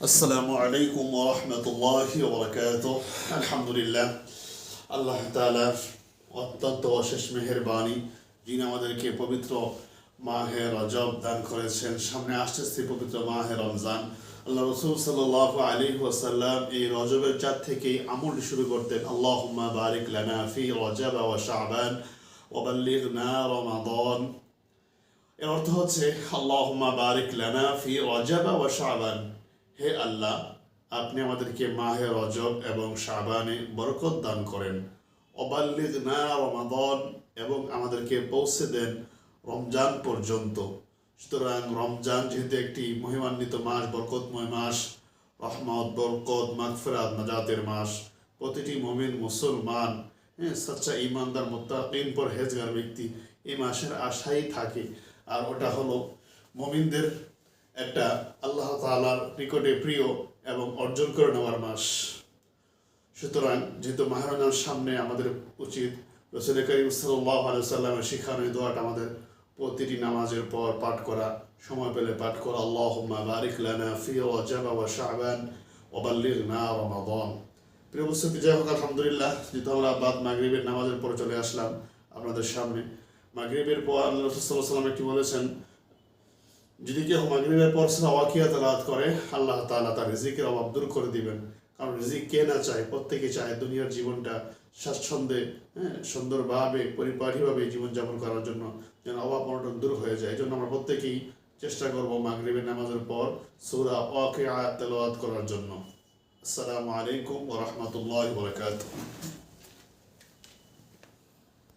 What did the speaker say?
আসসালামু আলাইকুম ওরহমতুল্লাহ ওবরাকাত আলহামদুলিল্লাহ, আল্লাহ তালার অত্যন্ত অশেষ মেহেরবানি, যিনি আমাদেরকে পবিত্র মাহে রজব দান করেছেন। সামনে আসতেছে পবিত্র মাহে রমজান। আল্লাহ রসুল সাল্লাহ আলী ওয়াসাল্লাম এই রজবের চার থেকেই আমল শুরু করতেন। আল্লাহ বারিক লানা ফি রজব ওয়া শাবান ওবাল্লিগনা রমাদান। এর অর্থ হচ্ছে, আল্লাহুম্মা বারিক লানা ফি রজব ওয়া শাবান। হে আল্লাহ, আপনি আমাদেরকে মাহে রজব এবং শাবানে বরকত দান করেন। অবাল্লিগনা রমাদন এবং আমাদেরকে পৌঁছে দেন রমজান পর্যন্ত। সুতরাং রমজান যেহেতু একটি মহিমান্বিত মাস, বরকতময় মাস, রহমত, বরকত, মাগফিরাত, নাজাতের মাস, প্রতিটি মমিন মুসলমান হ্যাঁ সচ্চা ইমানদার মোত্তাকিন পর হেজগার ব্যক্তি এই মাসের আশাই থাকে। আর ওটা হলো মমিনদের একটা আল্লাহ তাআলার নিকটে প্রিয় এবং অর্জন করে নেওয়ার মাস। সুতরাং যেহেতু মাহরানার সামনে আমাদের উচিত, রসুল করিম সাল্লাহ সাল্লামের শিখানো দোয়াটা আমাদের প্রতিটি নামাজের পর পাঠ করা, সময় পেলে পাঠ করা, আল্লাহুম্মা বারিক লানা ফি বাল্লিগনা রমাদান। প্রিয় উপস্থিতি যাই হোক, আলহামদুলিল্লাহ, যেহেতু আমরা বাদ মাগরিবের নামাজের পরে চলে আসলাম আপনাদের সামনে। মাগরিবের পর আল্লাহ রসুল সাল্লাহ সাল্লাম একটি বলেছেন? যদি কেউ মাগরিবের পর ওয়াকিয়া তালাত করে, আল্লাহ তাআলা তার রিজিকের অভাব দূর করে দিবেন। কারণ রিজিক কে না চায়? প্রত্যেকে চায় দুনিয়ার জীবনটা স্বাচ্ছন্দ্যে হ্যাঁ সুন্দরভাবে, পরিপাটিভাবে জীবনযাপন করার জন্য যেন অভাব অনটন দূর হয়ে যায়। এই জন্য আমরা প্রত্যেকেই চেষ্টা করব মাগরিবের নামাজের পর সূরা ওয়াকিয়া তেলাওয়াত করার জন্য। আসসালামু আলাইকুম ওয়া রাহমাতুল্লাহি ওয়া বারাকাতুহু।